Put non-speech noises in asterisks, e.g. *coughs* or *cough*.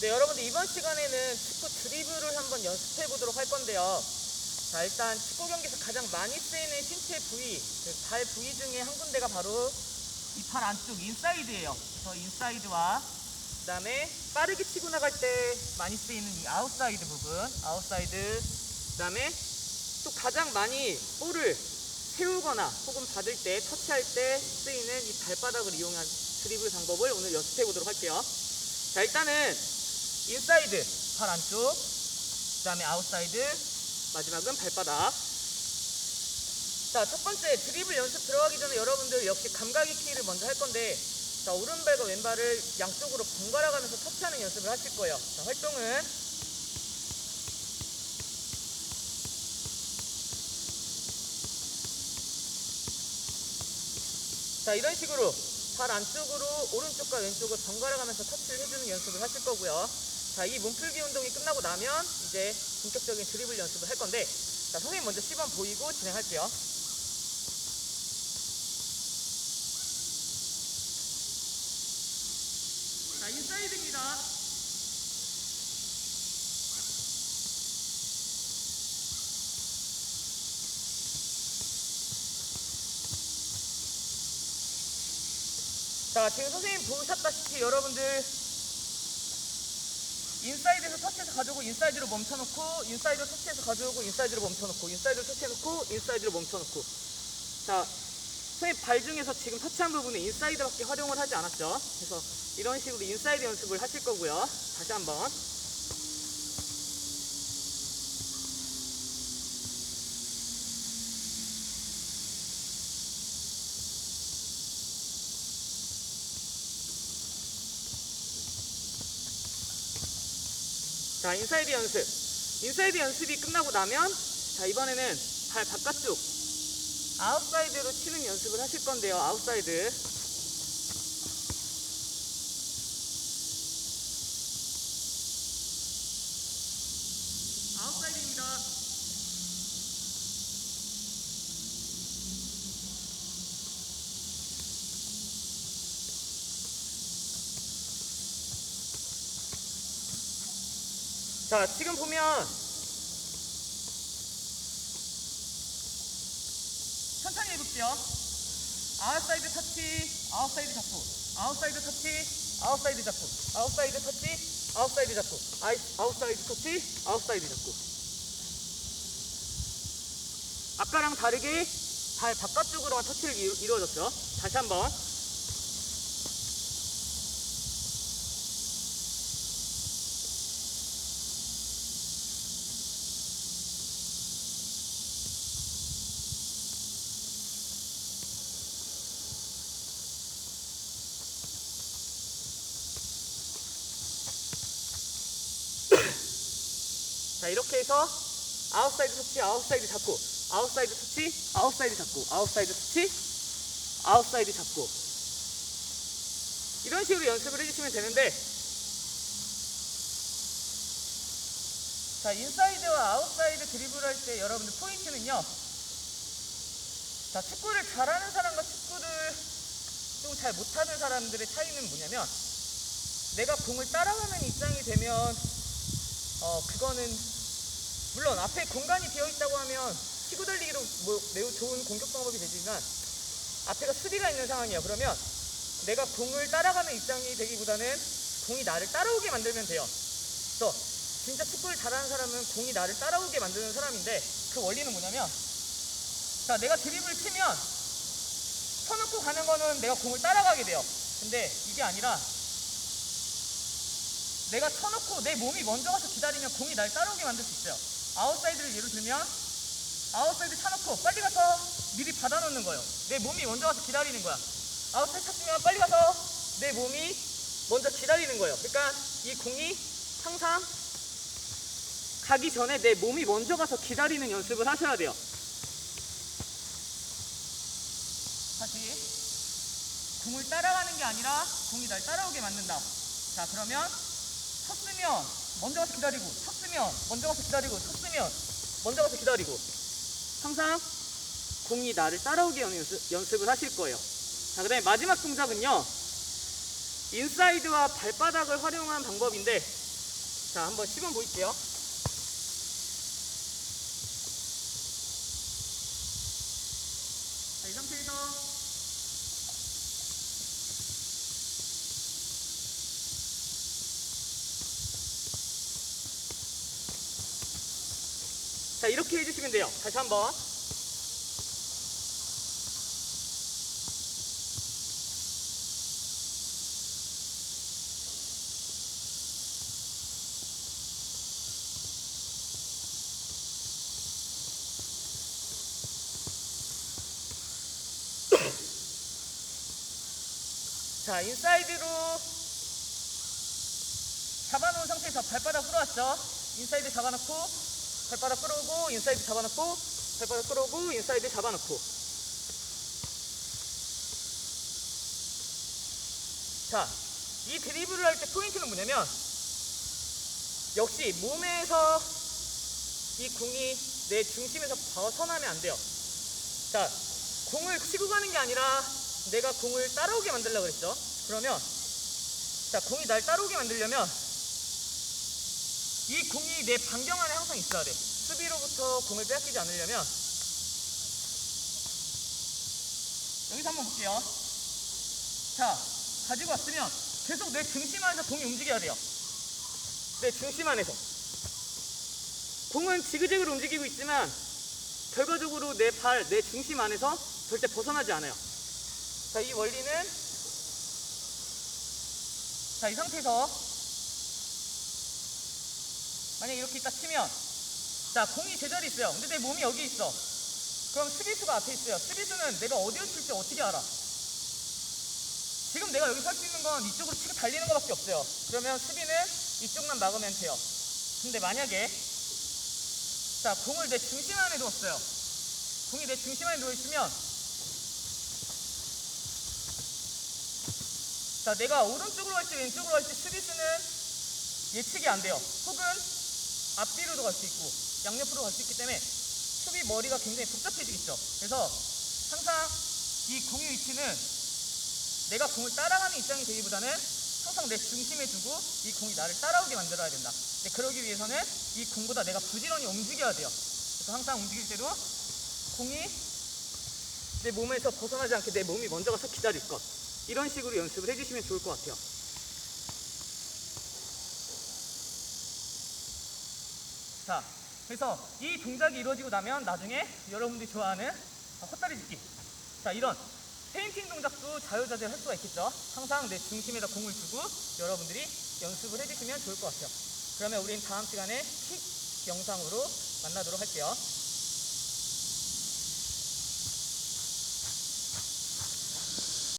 네, 여러분들 이번 시간에는 축구 드리블을 한번 연습해 보도록 할 건데요. 자, 일단 축구 경기에서 가장 많이 쓰이는 신체 부위, 그발 부위 중에 한 군데가 바로 이 팔 안쪽 인사이드예요. 그래서 인사이드와 그다음에 빠르게 치고 나갈 때 많이 쓰이는 이 아웃사이드 부분, 아웃사이드. 그다음에 또 가장 많이 볼을 세우거나 혹은 받을 때 터치할 때 쓰이는 이 발바닥을 이용한 드리블 방법을 오늘 연습해 보도록 할게요. 자, 일단은 인사이드 발 안쪽, 그 다음에 아웃사이드, 마지막은 발바닥. 자, 첫 번째 드리블 연습 들어가기 전에 여러분들 역시 감각 익히기를 먼저 할 건데 자, 오른발과 왼발을 양쪽으로 번갈아 가면서 터치하는 연습을 하실 거예요. 자, 활동은 자, 이런 식으로 발 안쪽으로 오른쪽과 왼쪽을 번갈아 가면서 터치를 해주는 연습을 하실 거고요. 자, 이 몸풀기 운동이 끝나고 나면 이제 본격적인 드리블 연습을 할 건데 자, 선생님 먼저 시범 보이고 진행할게요. 자, 인사이드입니다. 자, 지금 선생님 보셨다시피 여러분들 인사이드에서 터치해서 가져오고 인사이드로 멈춰놓고 인사이드로 터치해서 가져오고 인사이드로 멈춰놓고 인사이드로 터치해놓고 인사이드로 멈춰놓고. 자 선생님 발 중에서 지금 터치한 부분에 인사이드밖에 활용을 하지 않았죠? 그래서 이런 식으로 인사이드 연습을 하실 거고요. 다시 한번 자 인사이드 연습. 인사이드 연습이 끝나고 나면 자 이번에는 발 바깥쪽 아웃사이드로 치는 연습을 하실 건데요 아웃사이드. 아웃사이드입니다 자 지금 보면 천천히 해볼게요 아웃사이드 터치 아웃사이드 잡고 아웃사이드 터치 아웃사이드 잡고 아웃사이드 터치 아웃사이드 잡고 아이, 아웃사이드 터치 아웃사이드 잡고. 아까랑 다르게 발 바깥쪽으로만 터치를 이루- 이루어졌죠. 다시 한번 자 이렇게 해서 아웃사이드 터치 아웃사이드 잡고 아웃사이드 터치 아웃사이드 잡고 아웃사이드 터치 아웃사이드 잡고. 이런 식으로 연습을 해주시면 되는데 자 인사이드와 아웃사이드 드리블 할 때 여러분들 포인트는요. 자 축구를 잘하는 사람과 축구를 좀 잘 못하는 사람들의 차이는 뭐냐면 내가 공을 따라가는 입장이 되면 어 그거는 물론 앞에 공간이 비어 있다고 하면 치고 달리기로 뭐 매우 좋은 공격 방법이 되지만 앞에가 수비가 있는 상황이에요. 그러면 내가 공을 따라가는 입장이 되기보다는 공이 나를 따라오게 만들면 돼요. 그래서 진짜 축구를 잘하는 사람은 공이 나를 따라오게 만드는 사람인데 그 원리는 뭐냐면 자 내가 드리블을 치면 쳐놓고 가는 거는 내가 공을 따라가게 돼요. 근데 이게 아니라 내가 쳐놓고 내 몸이 먼저 가서 기다리면 공이 날 따라오게 만들 수 있어요. 아웃사이드를 예로 들면 아웃사이드 차놓고 빨리 가서 미리 받아놓는 거예요. 내 몸이 먼저 가서 기다리는 거야. 아웃사이드 찼으면 빨리 가서 내 몸이 먼저 기다리는 거예요. 그러니까 이 공이 항상 가기 전에 내 몸이 먼저 가서 기다리는 연습을 하셔야 돼요. 다시 공을 따라가는 게 아니라 공이 날 따라오게 만든다. 자 그러면 쳤으면 먼저 가서 기다리고 쳤으면 먼저 가서 기다리고 쳤으면 먼저 가서 기다리고 항상 공이 나를 따라오게 연습, 연습을 하실 거예요. 자 그 다음에 마지막 동작은요 인사이드와 발바닥을 활용한 방법인데 자, 한번 시범 보일게요. 자, 이 상태에서 이렇게 해주시면 돼요. 다시 한번. *coughs* 자, 인사이드로 잡아놓은 상태에서 발바닥 끌어왔죠. 인사이드 잡아놓고, 발바닥 끌어오고, 인사이드 잡아놓고, 발바닥 끌어오고, 인사이드 잡아놓고. 자, 이 드리블을 할 때 포인트는 뭐냐면, 역시 몸에서 이 공이 내 중심에서 벗어나면 안 돼요. 자, 공을 치고 가는 게 아니라 내가 공을 따라오게 만들려고 그랬죠. 그러면 자, 공이 날 따라오게 만들려면 이 공이 내 반경 안에 항상 있어야 돼. 수비로부터 공을 빼앗기지 않으려면 여기서 한번 볼게요. 자, 가지고 왔으면 계속 내 중심 안에서 공이 움직여야 돼요. 내 중심 안에서. 공은 지그재그로 움직이고 있지만 결과적으로 내 발, 내 중심 안에서 절대 벗어나지 않아요. 자, 이 원리는 자, 이 상태에서 만약에 이렇게 있다 치면 자, 공이 제자리 있어요. 근데 내 몸이 여기 있어. 그럼 수비수가 앞에 있어요. 수비수는 내가 어디로 칠지 어떻게 알아? 지금 내가 여기 설수 있는 건 이쪽으로 치고 달리는 것밖에 없어요. 그러면 수비는 이쪽만 막으면 돼요. 근데 만약에 자, 공을 내 중심 안에 두었어요. 공이 내 중심 안에 누워있으면 자, 내가 오른쪽으로 갈지 왼쪽으로 갈지 수비수는 예측이 안 돼요. 혹은 앞뒤로도 갈 수 있고 양옆으로 갈 수 있기 때문에 수비 머리가 굉장히 복잡해지겠죠. 그래서 항상 이 공의 위치는 내가 공을 따라가는 입장이 되기보다는 항상 내 중심에 두고 이 공이 나를 따라오게 만들어야 된다. 근데 그러기 위해서는 이 공보다 내가 부지런히 움직여야 돼요. 그래서 항상 움직일 때도 공이 내 몸에서 벗어나지 않게 내 몸이 먼저 가서 기다릴 것. 이런 식으로 연습을 해주시면 좋을 것 같아요. 자, 그래서 이 동작이 이루어지고 나면 나중에 여러분들이 좋아하는 헛다리 짚기. 자, 이런 페인팅 동작도 자유자재로 할 수가 있겠죠. 항상 내 중심에다 공을 두고 여러분들이 연습을 해주시면 좋을 것 같아요. 그러면 우린 다음 시간에 킥 영상으로 만나도록 할게요.